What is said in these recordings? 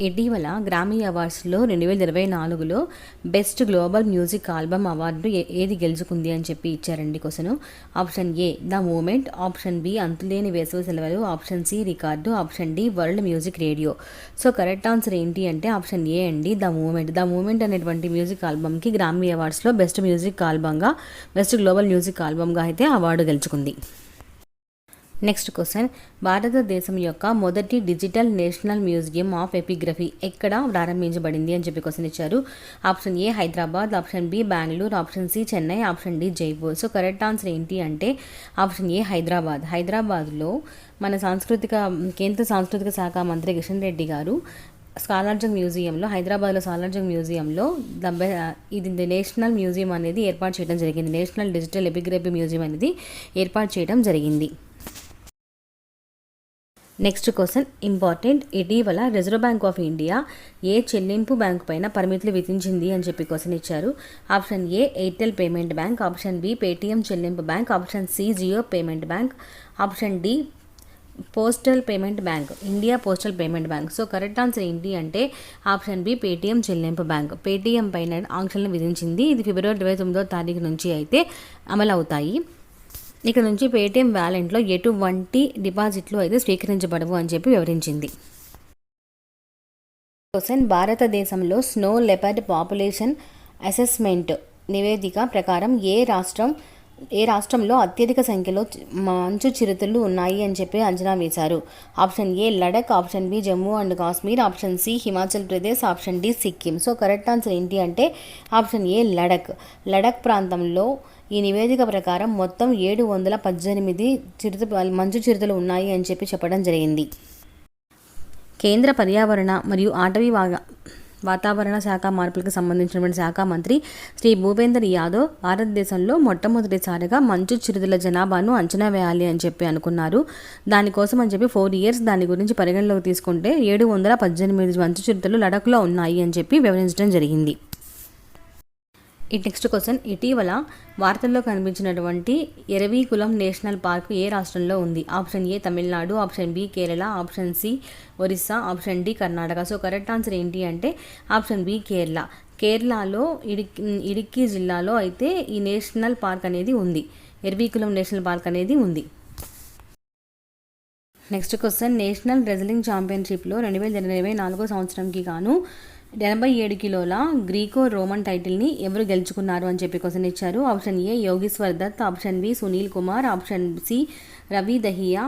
ఇటీవల గ్రామీ అవార్డ్స్లో రెండు వేల ఇరవై నాలుగులో best global music album award ఏ- ఏది గెలుచుకుంది అని చెప్పి ఇచ్చారండి question. Option A the moment. Option B అంతులేని వేసవి సెలవులు. Option C record. Option D world music radio. So correct answer ఏంటి అంటే ఆప్షన్ ఏ అండి ద మూమెంట్. ద మూమెంట్ అనేటువంటి మ్యూజిక్ ఆల్బమ్కి గ్రామీ అవార్డ్స్లో బెస్ట్ మ్యూజిక్ ఆల్బమ్గా బెస్ట్ గ్లోబల్ మ్యూజిక్ ఆల్బమ్గా అయితే అవార్డు గెలుచుకుంది. నెక్స్ట్ క్వశ్చన్ భారతదేశం యొక్క మొదటి digital national museum of epigraphy ఎక్కడ ప్రారంభించబడింది అని చెప్పి క్వశ్చన్ ఇచ్చారు. Option A Hyderabad option B Bengaluru option C Chennai option D Jaipur so correct answer ఏంటి అంటే ఆప్షన్ ఏ హైదరాబాద్ హైదరాబాద్లో మన సాంస్కృతిక కేంద్ర సాంస్కృతిక శాఖ మంత్రి కిషన్ రెడ్డి గారు సాలార్జంగ్ మ్యూజియంలో హైదరాబాద్లో సాలార్జంగ్ మ్యూజియంలో డెబ్బై ఇది నేషనల్ మ్యూజియం అనేది ఏర్పాటు చేయడం జరిగింది. నేషనల్ డిజిటల్ ఎపిగ్రఫీ మ్యూజియం అనేది ఏర్పాటు చేయడం జరిగింది. నెక్స్ట్ క్వశ్చన్ ఇంపార్టెంట్ ఇటీవల రిజర్వ్ బ్యాంక్ ఆఫ్ ఇండియా ఏ చెల్లింపు బ్యాంక్ పైన పరిమితులు విధించింది అని చెప్పి క్వశ్చన్ ఇచ్చారు. Option A Airtel payment bank option B Paytm చెల్లింపు bank option C Jio payment bank option D postal payment bank India postal payment bank so correct answer ఏంటి అంటే ఆప్షన్ బి పేటిఎం చెల్లింపు బ్యాంక్ పేటిఎం పైన ఆంక్షలను విధించింది ఇది ఫిబ్రవరి ఇరవై తొమ్మిదో తారీఖు నుంచి అయితే అమలు అవుతాయి ఇక నుంచి పేటీఎం వ్యాలెంట్లో ఎటువంటి డిపాజిట్లు అయితే స్వీకరించబడవు అని చెప్పి వివరించింది. క్వశ్చన్ భారతదేశంలో స్నో లెపర్డ్ పాపులేషన్ అసెస్మెంట్ నివేదిక ప్రకారం ఏ రాష్ట్రం ఏ రాష్ట్రంలో అత్యధిక సంఖ్యలో మంచు చిరుతలు ఉన్నాయి అని చెప్పి అంచనా వేశారు. Option A Ladakh option B Jammu and Kashmir option C Himachal Pradesh option D Sikkim. So correct answer ఏంటి అంటే ఆప్షన్ ఏ లడక్ లడక్ ప్రాంతంలో ఈ నివేదిక ప్రకారం మొత్తం ఏడు వందల పద్దెనిమిది చిరుత మంచు చిరుతలు ఉన్నాయి అని చెప్పి చెప్పడం జరిగింది. కేంద్ర పర్యావరణ మరియు అటవీ వాతావరణ శాఖ మార్పులకు సంబంధించినటువంటి శాఖ మంత్రి శ్రీ భూపేందర్ యాదవ్ భారతదేశంలో మొట్టమొదటిసారిగా మంచు చిరుతల జనాభాను అంచనా వేయాలి అని చెప్పి అనుకున్నారు. దానికోసం అని చెప్పి ఫోర్ ఇయర్స్ దాని గురించి పరిగణలోకి తీసుకుంటే ఏడు వందల పద్దెనిమిది మంచు చిరుతలు లడఖ్లో ఉన్నాయి అని చెప్పి వివరించడం జరిగింది. ఈ నెక్స్ట్ క్వశ్చన్ ఇటీవల వార్తల్లో కనిపించినటువంటి ఎరవీకులం నేషనల్ పార్క్ ఏ రాష్ట్రంలో ఉంది? Option A Tamil Nadu option B Kerala option C Orissa option D Karnataka. So correct answer ఏంటి అంటే ఆప్షన్ బి కేరళ. కేరళలో ఇడిక్ ఇడిక్కి జిల్లాలో అయితే ఈ నేషనల్ పార్క్ అనేది ఉంది. ఎరవీకులం నేషనల్ పార్క్ అనేది ఉంది. Next question. నేషనల్ రెజ్లింగ్ ఛాంపియన్షిప్లో రెండు వేల ఇరవై నాలుగో సంవత్సరంకి గాను ఎనభై ఏడు కిలోల గ్రీకో రోమన్ టైటిల్ని ఎవరు గెలుచుకున్నారు అని చెప్పి క్వశ్చన్ ఇచ్చారు. Option A Yogeshwar Dutt option B Sunil Kumar option C Ravi Dahiya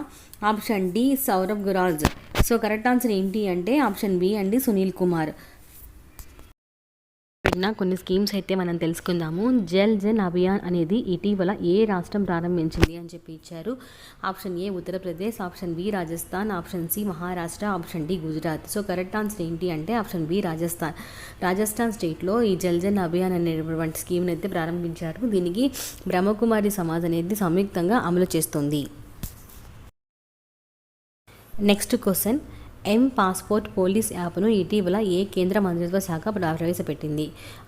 option D Saurabh Guraj. So correct answer ఏంటి అంటే ఆప్షన్ బి అండి సునీల్ కుమార్. పెట్టిన కొన్ని స్కీమ్స్ అయితే మనం తెలుసుకుందాము. జల్ జన్ అభియాన్ అనేది ఇటీవల ఏ రాష్ట్రం ప్రారంభించింది అని చెప్పి ఇచ్చారు. Option A Uttar Pradesh option B Rajasthan option C Maharashtra option D Gujarat. So correct answer ఏంటి అంటే ఆప్షన్ బి రాజస్థాన్. రాజస్థాన్ స్టేట్లో ఈ జల్ జన్ అభియాన్ అనేటువంటి స్కీమ్ని అయితే ప్రారంభించారు. దీనికి బ్రహ్మకుమారి సమాజ్ అనేది సంయుక్తంగా అమలు చేస్తుంది. Next question. M passport police యాప్ను ఇటీవల ఏ కేంద్ర మంత్రిత్వ శాఖ ప్రవేశపెట్టింది?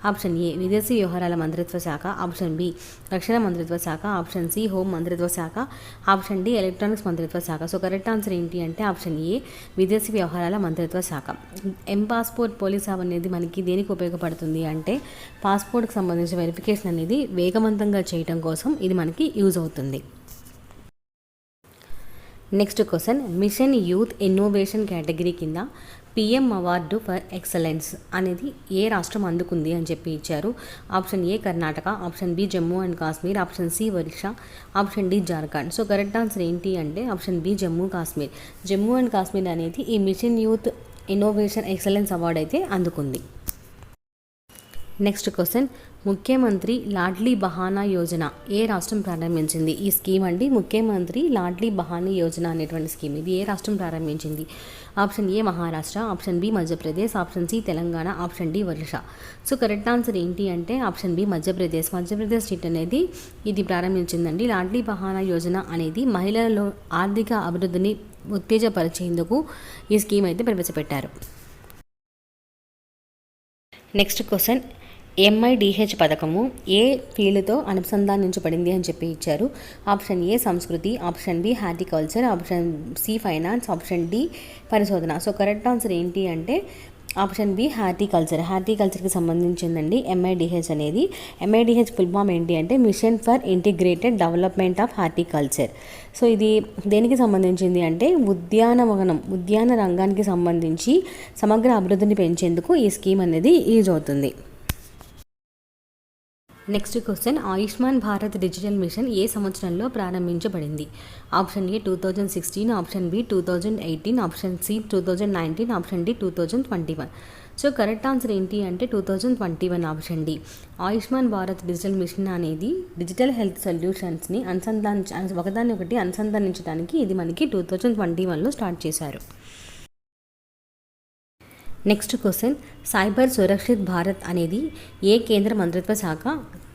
ఆప్షన్ ఏ విదేశీ వ్యవహారాల మంత్రిత్వ శాఖ. ఆప్షన్ బి రక్షణ మంత్రిత్వ శాఖ. ఆప్షన్ సి హోం మంత్రిత్వ శాఖ. ఆప్షన్ డి ఎలక్ట్రానిక్స్ మంత్రిత్వ శాఖ. సో కరెక్ట్ ఆన్సర్ ఏంటి అంటే ఆప్షన్ ఏ విదేశీ వ్యవహారాల మంత్రిత్వ శాఖ. ఎం పాస్పోర్ట్ పోలీస్ యాప్ అనేది మనకి దేనికి ఉపయోగపడుతుంది అంటే పాస్పోర్ట్కి సంబంధించిన వెరిఫికేషన్ అనేది వేగవంతంగా చేయడం కోసం ఇది మనకి యూజ్ అవుతుంది. Next question mission youth innovation category కింద పిఎం అవార్డు ఫర్ ఎక్సలెన్స్ అనేది ఏ రాష్ట్రం అందుకుంది అని చెప్పి ఇచ్చారు. Option A Karnataka option B Jammu and Kashmir option C Orissa option D Jharkhand so correct answer ఏంటి అంటే option B Jammu Kashmir Jammu and Kashmir అనేది ఈ mission youth innovation excellence award అయితే అందుకుంది. నెక్స్ట్ క్వశ్చన్ ముఖ్యమంత్రి లాడ్లీ బహానా యోజన. ఏ రాష్ట్రం ప్రారంభించింది? ఈ స్కీమ్ అండి. ముఖ్యమంత్రి లాడ్లీ బహానీ యోజన అనేటువంటి స్కీమ్ ఇది. ఏ రాష్ట్రం ప్రారంభించింది? Option A Maharashtra option B Madhya Pradesh option C Telangana option D Orissa so correct answer ఏంటి అంటే option B Madhya Pradesh. Madhya Pradesh state అనేది ఇది ప్రారంభించిందండి. లాడ్లీ బహానా యోజన అనేది మహిళలలో ఆర్థిక అభివృద్ధిని ఉత్తేజపరిచేందుకు ఈ స్కీమ్ అయితే ప్రవేశపెట్టారు. Next question. ఎంఐడిహెచ్ పథకము ఏ ఫీల్డ్తో అనుసంధానించబడింది అని చెప్పి ఇచ్చారు. ఆప్షన్ ఏ సంస్కృతి option B horticulture option C finance option D పరిశోధన. సో కరెక్ట్ ఆన్సర్ ఏంటి అంటే ఆప్షన్ బి హార్టికల్చర్. హార్టికల్చర్కి సంబంధించిందండి ఎంఐడిహెచ్ అనేది. ఎంఐడిహెచ్ ఫుల్ ఫామ్ ఏంటి అంటే mission for integrated development of horticulture. So ఇది దేనికి సంబంధించింది అంటే ఉద్యానవనం ఉద్యాన రంగానికి సంబంధించి సమగ్ర అభివృద్ధిని పెంచేందుకు ఈ స్కీమ్ అనేది యూజ్ అవుతుంది. Next question Ayushman Bharat digital mission ఏ సంవత్సరంలో ప్రారంభించబడింది? Option A two thousand sixteen option B two thousand eighteen option C two thousand nineteen option D two thousand twenty one so correct answer ఏంటి అంటే two thousand twenty one option D Ayushman Bharat digital mission అనేది digital health సొల్యూషన్స్ని అనుసంధానించ ఒకదాన్ని ఒకటి అనుసంధానించడానికి ఇది మనకి టూ థౌజండ్ ట్వంటీ వన్లో స్టార్ట్ చేశారు. Next question cyber Surakshit Bharat అనేది ఏ కేంద్ర మంత్రిత్వ శాఖ?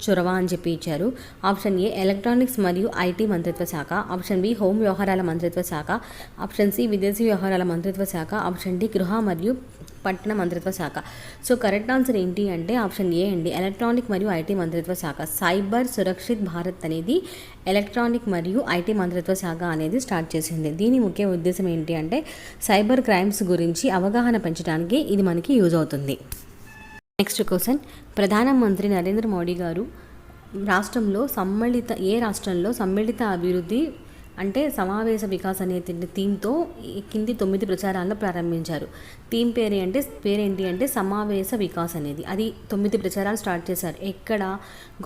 చొరవ అని చెప్పి ఇచ్చారు. ఆప్షన్ ఏ ఎలక్ట్రానిక్స్ మరియు ఐటీ మంత్రిత్వ శాఖ. ఆప్షన్ బి హోం వ్యవహారాల మంత్రిత్వ శాఖ. ఆప్షన్ సి విదేశీ వ్యవహారాల మంత్రిత్వ శాఖ. ఆప్షన్ డి గృహ మరియు పట్టణ మంత్రిత్వ శాఖ. సో కరెక్ట్ ఆన్సర్ ఏంటి అంటే ఆప్షన్ ఏ అండి. ఎలక్ట్రానిక్ మరియు ఐటీ మంత్రిత్వ శాఖ. సైబర్ సురక్షిత్ భారత్ అనేది ఎలక్ట్రానిక్ మరియు ఐటీ మంత్రిత్వ శాఖ అనేది స్టార్ట్ చేసింది. దీని ముఖ్య ఉద్దేశం ఏంటి అంటే సైబర్ క్రైమ్స్ గురించి అవగాహన పెంచడానికి ఇది మనకి యూజ్ అవుతుంది. Next question. ప్రధానమంత్రి నరేంద్ర మోడీ గారు రాష్ట్రంలో సమ్మిళిత ఏ రాష్ట్రంలో సమ్మిళిత అభివృద్ధి అంటే సమావేశ వికాస్ అనే థీమ్తో కింది తొమ్మిది ప్రచారాలను ప్రారంభించారు. థీమ్ పేరు అంటే పేరేంటి అంటే సమావేశ వికాస్ అనేది. అది తొమ్మిది ప్రచారాలు స్టార్ట్ చేశారు. ఎక్కడ?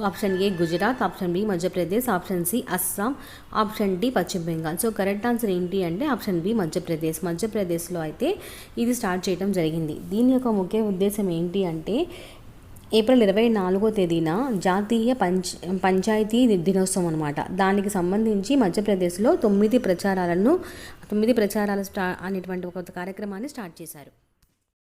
Option A Gujarat option B Madhya Pradesh option C Assam option D Paschim Bengal. So correct answer ఏంటి అంటే ఆప్షన్ బి మధ్యప్రదేశ్. మధ్యప్రదేశ్లో అయితే ఇది స్టార్ట్ చేయడం జరిగింది. దీని యొక్క ముఖ్య ఉద్దేశం ఏంటి అంటే ఏప్రిల్ ఇరవై నాలుగో తేదీన జాతీయ పంచ పంచాయతీ దినోత్సవం అనమాట దానికి సంబంధించి మధ్యప్రదేశ్లో తొమ్మిది ప్రచారాలను తొమ్మిది ప్రచారాలు స్టా అనేటువంటి ఒక కార్యక్రమాన్ని స్టార్ట్ చేశారు.